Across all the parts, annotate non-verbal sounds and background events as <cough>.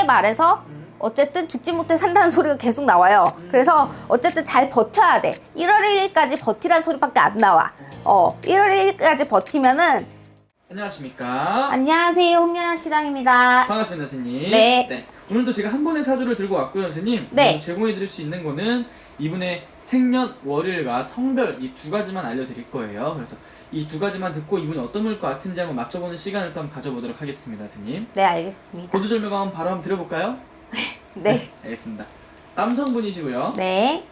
쉽게 말해서 어쨌든 죽지 못해 산다는 소리가 계속 나와요. 그래서 어쨌든 잘 버텨야 돼. 1월 1일까지 버티라는 소리밖에 안 나와. 어, 1월 1일까지 버티면은 안녕하십니까? 안녕하세요. 홍연아 시장입니다. 반갑습니다, 선생님. 네. 오늘도 제가 한 번의 사주를 들고 왔고요, 선생님. 네. 오늘 제공해드릴 수 있는 거는 이분의 생년 월일과 성별 이 두 가지만 알려드릴 거예요. 그래서 이 두 가지만 듣고 이분이 어떤 물것 같은지 한번 맞춰보는 시간을 또 한번 가져보도록 하겠습니다, 선생님. 네, 알겠습니다. 고두절묘가 한번 바로 한번 들어볼까요? <laughs> 네. 알겠습니다. 남성분이시고요. 네.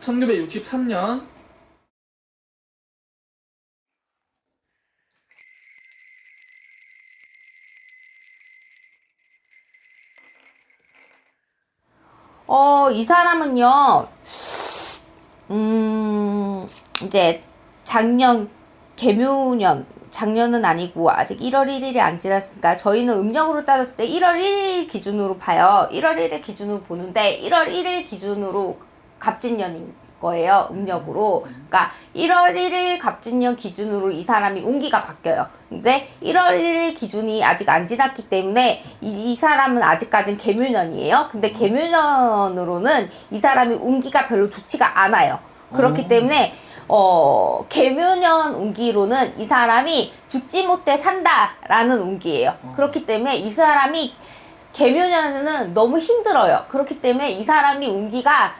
1963년 어, 이 사람은요, 음, 이제 작년 개묘년, 작년은 아니고 아직 1월 1일이 안 지났으니까 저희는 음력으로 따졌을 때 1월 1일 기준으로 봐요. 1월 1일 기준으로 보는데 1월 1일 기준으로 갑진년인 거예요. 음력으로. 그러니까 1월 1일 갑진년 기준으로 이 사람이 운기가 바뀌어요. 근데 1월 1일 기준이 아직 안 지났기 때문에 이, 이 사람은 아직까지는 개묘년이에요. 근데 개묘년으로는 이 사람이 운기가 별로 좋지가 않아요. 그렇기 음. 때문에 어, 개묘년 운기로는 이 사람이 죽지 못해 산다라는 운기예요. 어. 그렇기 때문에 이 사람이 개묘년은 너무 힘들어요. 그렇기 때문에 이 사람이 운기가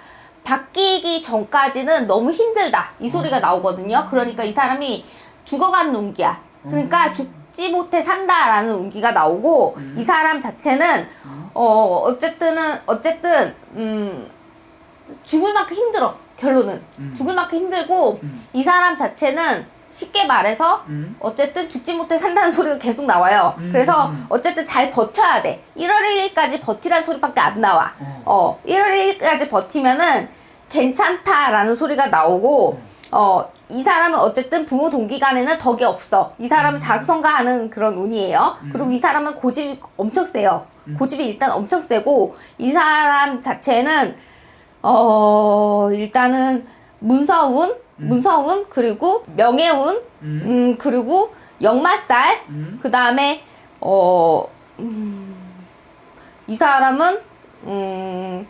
바뀌기 전까지는 너무 힘들다. 이 소리가 나오거든요. 그러니까 이 사람이 죽어가는 운기야. 그러니까 죽지 못해 산다라는 운기가 나오고 음. 이 사람 자체는 어 어쨌든은 어쨌든 음 죽을 만큼 힘들어. 결론은 음. 죽을 만큼 힘들고 음. 이 사람 자체는 쉽게 말해서 음. 어쨌든 죽지 못해 산다는 소리가 계속 나와요. 음. 그래서 어쨌든 잘 버텨야 돼. 1월 1일까지 버티라는 소리밖에 안 나와. 어. 어, 1월 1일까지 버티면은 괜찮다라는 소리가 나오고, 어, 이 사람은 어쨌든 부모 동기간에는 덕이 없어. 이 사람은 자수성가하는 그런 운이에요. 음. 그리고 이 사람은 고집이 엄청 세요. 음. 고집이 일단 엄청 세고, 이 사람 자체는, 어, 일단은 문서운, 음. 문서운, 그리고 명예운, 음. 음, 그리고 역마살, 음. 그 다음에, 어, 음, 이 사람은, 음,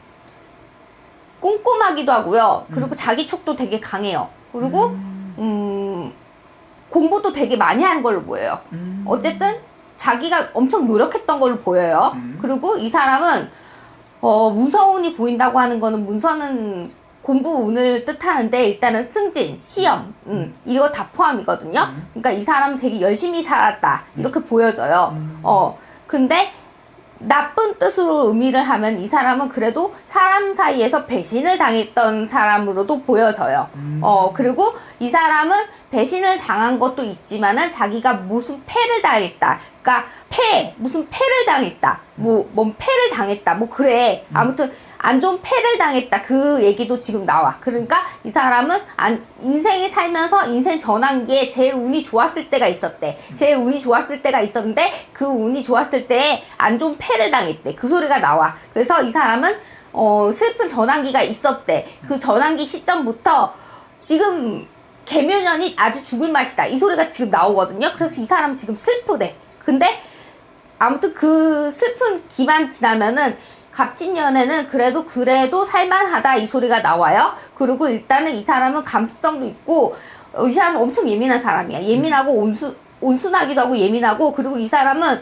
꼼꼼하기도 하고요. 그리고 자기 촉도 되게 강해요. 그리고, 음. 음, 공부도 되게 많이 하는 걸로 보여요. 음. 어쨌든, 자기가 엄청 노력했던 걸로 보여요. 음. 그리고 이 사람은, 어, 문서운이 보인다고 하는 거는 문서는 공부 운을 뜻하는데 일단은 승진, 시험, 음, 이거 다 포함이거든요. 음. 그러니까 이 사람은 되게 열심히 살았다. 이렇게 보여져요. 음. 어, 근데 나쁜 뜻으로 의미를 하면 이 사람은 그래도 사람 사이에서 배신을 당했던 사람으로도 보여져요. 음. 어, 그리고 이 사람은 배신을 당한 것도 있지만은 자기가 무슨 패를 당했다. 그러니까 패, 무슨 패를 당했다. 뭐, 뭔 패를 당했다. 뭐, 그래. 아무튼 안 좋은 패를 당했다. 그 얘기도 지금 나와. 그러니까 이 사람은 안, 인생이 살면서 인생 전환기에 제일 운이 좋았을 때가 있었대. 제일 운이 좋았을 때가 있었는데 그 운이 좋았을 때에 안 좋은 패를 당했대. 그 소리가 나와. 그래서 이 사람은 어, 슬픈 전환기가 있었대. 그 전환기 시점부터 지금 개묘년이 아주 죽을 맛이다. 이 소리가 지금 나오거든요. 그래서 이 사람 지금 슬프대. 근데 아무튼 그 슬픈 기만 지나면은 갑진년에는 그래도 그래도 살만하다 이 소리가 나와요. 그리고 일단은 이 사람은 감수성도 있고 어, 이 사람은 엄청 예민한 사람이야. 예민하고 온순 온순하기도 하고 예민하고 그리고 이 사람은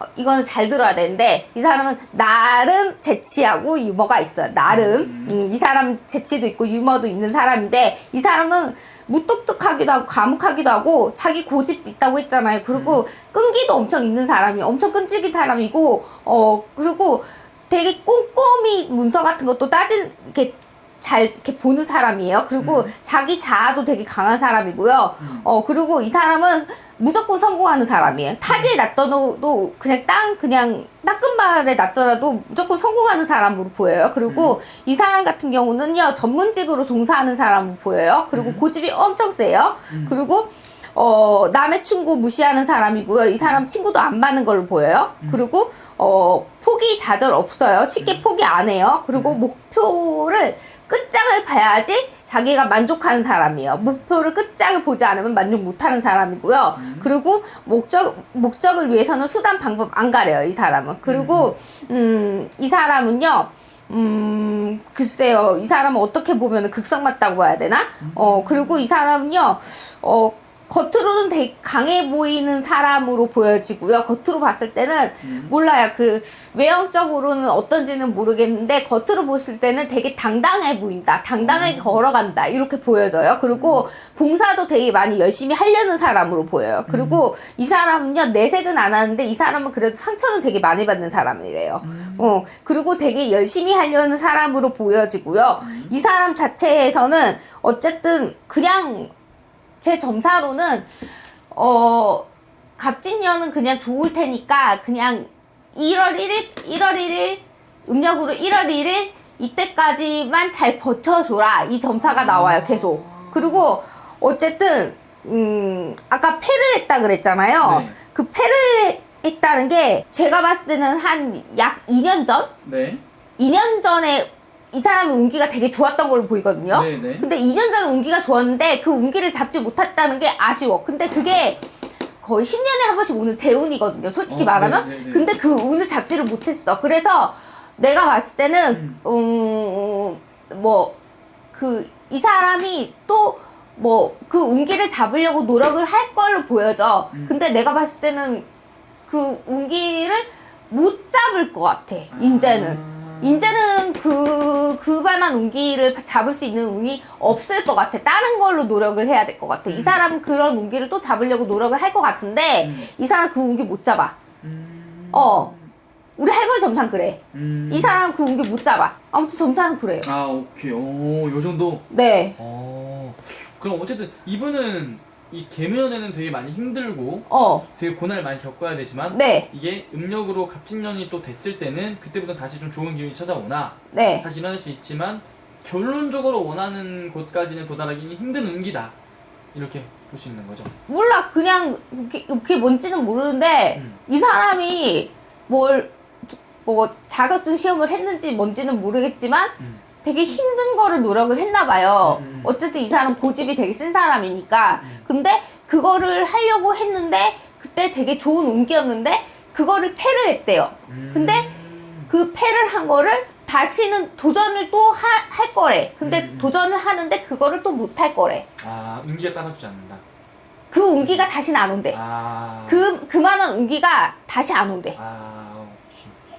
어, 이거는 잘 들어야 되는데 이 사람은 나름 재치하고 유머가 있어요. 나름 음, 이 사람 재치도 있고 유머도 있는 사람인데 이 사람은 무뚝뚝하기도 하고 과묵하기도 하고 자기 고집 있다고 했잖아요. 그리고 끈기도 엄청 있는 사람이 엄청 끈질긴 사람이고 어 그리고 되게 꼼꼼히 문서 같은 것도 따진 이렇게 잘 이렇게 보는 사람이에요. 그리고 음. 자기 자아도 되게 강한 사람이고요. 음. 어 그리고 이 사람은 무조건 성공하는 사람이에요. 타지에 놔둬도 그냥 땅 그냥 땅끝말에 놔더라도 무조건 성공하는 사람으로 보여요. 그리고 이 사람 같은 경우는요 전문직으로 종사하는 사람으로 보여요. 그리고 음. 고집이 엄청 세요. 음. 그리고 어 남의 친구 무시하는 사람이고요. 이 사람 친구도 안 맞는 걸로 보여요. 음. 그리고 어 포기 좌절 없어요. 쉽게 포기 안 해요. 그리고 목표를 끝장을 봐야지 자기가 만족하는 사람이에요. 목표를 끝장을 보지 않으면 만족 못하는 사람이고요. 음. 그리고 목적 목적을 위해서는 수단 방법 안 가려요. 이 사람은. 그리고 음, 이 사람은요. 음, 글쎄요. 이 사람은 어떻게 보면 극성 맞다고 봐야 되나? 어, 그리고 이 사람은요. 어, 겉으로는 되게 강해 보이는 사람으로 보여지고요. 겉으로 봤을 때는 음. 몰라요. 그 외형적으로는 어떤지는 모르겠는데 겉으로 봤을 때는 되게 당당해 보인다. 당당하게 걸어간다. 이렇게 보여져요. 그리고 봉사도 되게 많이 열심히 하려는 사람으로 보여요. 그리고 이 사람은요 내색은 안 하는데 이 사람은 그래도 상처는 되게 많이 받는 사람이래요. 어 그리고 되게 열심히 하려는 사람으로 보여지고요. 이 사람 자체에서는 어쨌든 그냥 제 점사로는 어 갑진년은 그냥 좋을 테니까 그냥 1월 1일 1월 1일 음력으로 1월 1일 이때까지만 잘 버텨줘라. 이 점사가 나와요 계속. 그리고 어쨌든 음 아까 패를 했다 그랬잖아요. 네. 그 패를 했다는 게 제가 봤을 때는 한 약 2년 전? 네. 2년 전에 이 사람의 운기가 되게 좋았던 걸로 보이거든요. 네, 네. 근데 2년 전에 운기가 좋았는데 그 운기를 잡지 못했다는 게 아쉬워. 근데 그게 거의 10년에 한 번씩 오는 대운이거든요. 솔직히 어, 말하면. 네, 네, 네. 근데 그 운을 잡지를 못했어. 그래서 내가 봤을 때는 음, 뭐 그 이 사람이 또 뭐 그 운기를 잡으려고 노력을 할 걸로 보여져. 음. 근데 내가 봤을 때는 그 운기를 못 잡을 것 같아. 이제는. 아. 이제는 그, 그만한 운기를 잡을 수 있는 운이 없을 것 같아. 다른 걸로 노력을 해야 될 것 같아. 이 사람은 그런 운기를 또 잡으려고 노력을 할 것 같은데, 음. 이 사람 그 운기 못 잡아. 음. 어. 우리 할머니 점상 그래. 음. 이 사람 그 운기 못 잡아. 아무튼 점상은 그래요. 아, 오케이. 오, 요 정도. 네. 어. 그럼 어쨌든 이분은 이 개묘년에는 되게 많이 힘들고 어. 되게 고난을 많이 겪어야 되지만 네. 이게 음력으로 갑진년이 또 됐을 때는 그때부터 다시 좀 좋은 기운이 찾아오나 네. 다시 일어날 수 있지만 결론적으로 원하는 곳까지는 도달하기는 힘든 운기다 이렇게 볼 수 있는 거죠. 몰라. 그냥, 그게, 그게 뭔지는 모르는데, 음. 이 사람이 뭘, 뭐, 자격증 시험을 했는지 뭔지는 모르겠지만, 음. 되게 힘든 거를 노력을 했나 봐요. 음, 음. 어쨌든 이 사람 고집이 되게 센 사람이니까. 음. 근데 그거를 하려고 했는데 그때 되게 좋은 운기였는데 그거를 패를 했대요. 음. 근데 그 패를 한 거를 다시는 도전을 또 할 거래. 근데 음, 음. 도전을 하는데 그거를 또 못 할 거래. 아 운기가 따라주지 않는다. 그 운기가 다시는 안 온대. 아. 그 그만한 운기가 다시 안 온대. 아.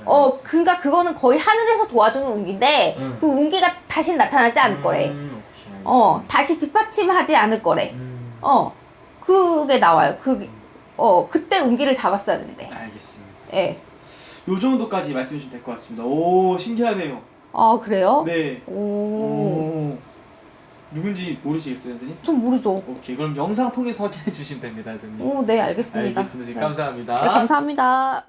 어, 그러니까 그거는 거의 하늘에서 도와주는 운기인데 음. 그 운기가 다시 나타나지 않을 거래. 음. 어, 다시 뒷받침하지 않을 거래. 음. 어, 그게 나와요. 그, 어, 그때 운기를 잡았어야 되는데. 알겠습니다. 예. 요 정도까지 말씀해 주시면 될 것 같습니다. 오 신기하네요. 아, 그래요? 네. 오, 오. 누군지 모르시겠어요, 선생님? 좀 모르죠. 오케이, 그럼 영상 통해서 확인해 주시면 됩니다, 선생님. 오, 네, 알겠습니다. 알겠습니다. 네. 감사합니다. 네, 감사합니다.